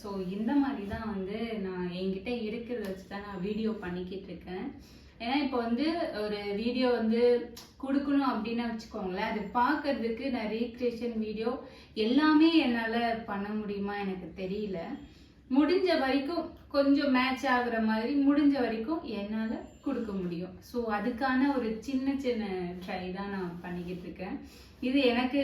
So இந்த மாதிரி தான் வந்து நான் என்கிட்ட இருக்கிறத வச்சு தான் நான் வீடியோ பண்ணிக்கிட்டு இருக்கேன் ஏன்னா இப்போ வந்து ஒரு வீடியோ வந்து கொடுக்கணும் அப்படின்னு வச்சுக்கோங்களேன் அது பார்க்கறதுக்கு நான் ரீக்ரியேஷன் வீடியோ எல்லாமே என்னால் பண்ண முடியுமா எனக்கு தெரியல. முடிஞ்ச வரைக்கும் கொஞ்சம் மேட்ச் ஆகுற மாதிரி முடிஞ்ச வரைக்கும் என்னால் கொடுக்க முடியும். ஸோ அதுக்கான ஒரு சின்ன சின்ன ட்ரை தான் நான் பண்ணிக்கிட்டு இருக்கேன் இது எனக்கு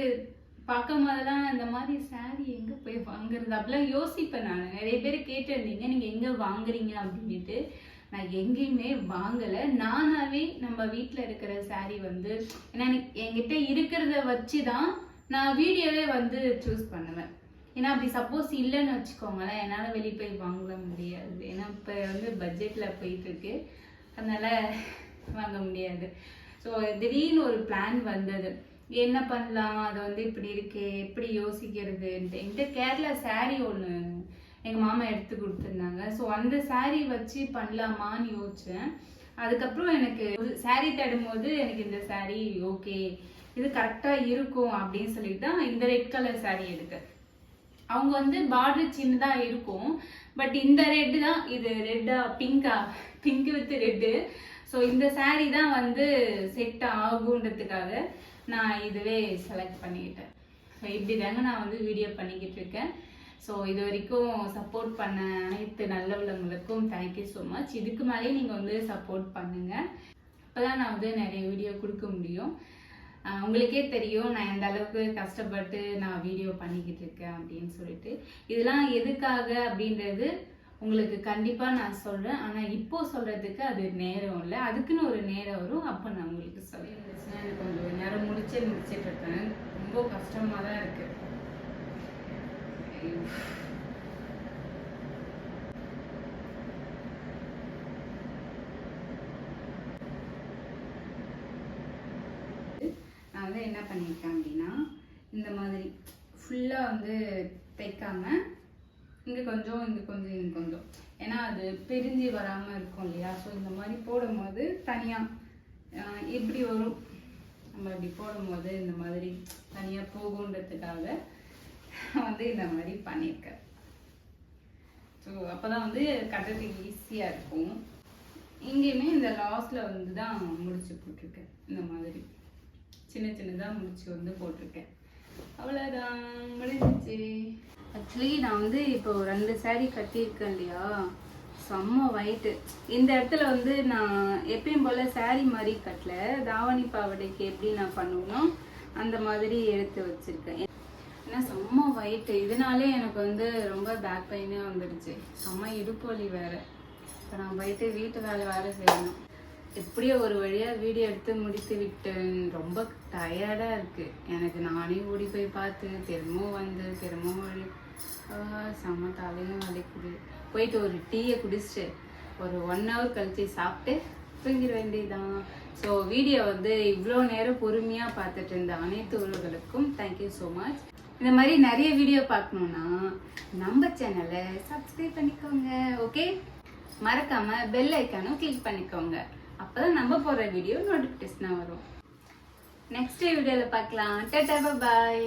பார்க்கும் போதெல்லாம் இந்த மாதிரி சாரி எங்கே போய் வாங்குறது? அப்படிலாம் யோசிப்பேன் நான். நிறைய பேர் கேட்டிருந்தீங்க நீங்கள் எங்கே வாங்குறீங்க? அப்படின்ட்டு நான் எங்கேயுமே வாங்கலை. நானாவே நம்ம வீட்டில் இருக்கிற saree வந்து ஏன்னா எனக்கு என்கிட்ட இருக்கிறத வச்சு தான் நான் வீடியோவே வந்து சூஸ் பண்ணுவேன். ஏன்னா அப்படி சப்போஸ் இல்லைன்னு வச்சுக்கோங்களேன் என்னால் வெளியே போய் வாங்க முடியாது. ஏன்னா இப்போ வந்து பட்ஜெட்டில் போயிட்டு இருக்கு அதனால வாங்க முடியாது. ஸோ திடீர்னு ஒரு பிளான் வந்தது. என்ன பண்ணலாம்? அது வந்து இப்படி இருக்கே எப்படி யோசிக்கிறதுன்ட்டு. என்கிட்ட கேரளா saree ஒன்று எங்கள் மாமா எடுத்து கொடுத்துருந்தாங்க. ஸோ அந்த saree வச்சு பண்ணலாமான்னு யோசித்தேன் அதுக்கப்புறம் எனக்கு ஒரு saree தேடும்போது எனக்கு இந்த saree ஓகே இது கரெக்டாக இருக்கும் அப்படின்னு சொல்லிட்டு தான் இந்த ரெட் கலர் saree எடுத்தேன். அவங்க வந்து பார்டர் சின்னதாக இருக்கும். பட் இந்த ரெட்டு தான் இது ரெட்டா பிங்கா பிங்க் வித் ரெட்டு ஸோ இந்த சாரீ தான் வந்து செட் ஆகுன்றதுக்காக நான் இதுவே செலக்ட் பண்ணிக்கிட்டேன் ஸோ இப்படி தாங்க நான் வந்து வீடியோ பண்ணிக்கிட்டு இருக்கேன். ஸோ இது வரைக்கும் சப்போர்ட் பண்ண அனைத்து நல்லவங்களுக்கும் தேங்க்யூ ஸோ மச் இதுக்கு மேலேயே நீங்கள் வந்து சப்போர்ட் பண்ணுங்கள் அப்போ தான் நான் வந்து நிறைய வீடியோ கொடுக்க முடியும். உங்களுக்கே தெரியும் நான் எந்த அளவுக்கு கஷ்டப்பட்டு நான் வீடியோ பண்ணிக்கிட்டு இருக்கேன் அப்படின்னு சொல்லிட்டு. இதெல்லாம் எதுக்காக அப்படின்றது உங்களுக்கு கண்டிப்பாக நான் சொல்கிறேன் ஆனால் இப்போ சொல்கிறதுக்கு அது நேரம் இல்லை. அதுக்குன்னு ஒரு நேரம் வரும். அப்போ நான் உங்களுக்கு சொல்கிறேன் எனக்கு கொஞ்சம் நேரம் முடிச்சே முடிச்சிட்டு இருக்கேன். ரொம்ப கஷ்டமாக தான் இருக்கு. நான் வந்து என்ன பண்ணியிருக்கேன் அப்படின்னா இந்த மாதிரி ஃபுல்லாக வந்து தைக்காம இங்கே கொஞ்சம் இங்கே கொஞ்சம் இங்கே கொஞ்சம். ஏன்னா அது பிரிஞ்சு வராமல் இருக்கும் இல்லையா? ஸோ இந்த மாதிரி போடும்போது தனியாக இப்படி வரும்? நம்ம இப்படி போடும்போது இந்த மாதிரி தனியாக போகுன்றதுக்காக வந்து இந்த மாதிரி பண்ணியிருக்கேன் ஸோ அப்போ தான் வந்து கட்டுறதுக்கு ஈஸியாக இருக்கும். இங்கேயுமே இந்த லாஸ்ட்டில் வந்து தான் முடிச்சு போட்டிருக்கேன் இந்த மாதிரி. சின்ன சின்னதாக முடிச்சு வந்து போட்டிருக்கேன். அவ்வளோதான் முடிஞ்சிச்சு. ஆக்சுவலி நான் வந்து இப்போ ரெண்டு சேரீ கட்டியிருக்கேன் இல்லையா? செம்ம ஒயிட்டு இந்த இடத்துல வந்து நான் எப்பயும் போல் சேரீ மாதிரி கட்டல. தாவணி பாவாடைக்கு எப்படி நான் பண்ணுவேனோ அந்த மாதிரி எடுத்து வச்சுருக்கேன். ஏன்னா செம்ம ஒயிட்டு இதனாலே எனக்கு வந்து ரொம்ப பேக் பெயினே வந்துடுச்சு. செம்ம இடுப்பு வலி வேறு. இப்போ நான் போயிட்டு வீட்டு வேலை வேறு செய்யணும். எப்படியோ ஒரு வழியாக வீடியோ எடுத்து முடித்து விட்டேன். ரொம்ப டயர்டாக இருக்குது எனக்கு நானே ஓடி போய் பார்த்து திரும்பவும் வந்து திரும்பவும் வழி. செம்ம தலையும் வலிக்குது. போயிட்டு ஒரு டீயை குடிச்சிட்டு ஒரு ஒன் ஹவர் கழிச்சு சாப்பிட்டு தூங்கிட வேண்டியதுதான். ஸோ வீடியோ வந்து இவ்வளோ நேரம் பொறுமையாக பார்த்துட்டு இருந்த அனைத்து உறவுகளுக்கும் தேங்க்யூ ஸோ மச் இந்த மாதிரி நிறைய வீடியோ பார்க்கணுன்னா நம்ம சேனலை சப்ஸ்கிரைப் பண்ணிக்கோங்க ஓகே மறக்காமல் பெல் ஐக்கானும் கிளிக் பண்ணிக்கோங்க. அப்பதான் நம்ம போடுற வீடியோ நோட்டிஃபிகேஷனாக வரும். நெக்ஸ்ட் வீடியோவில் பார்க்கலாம். Tata bye.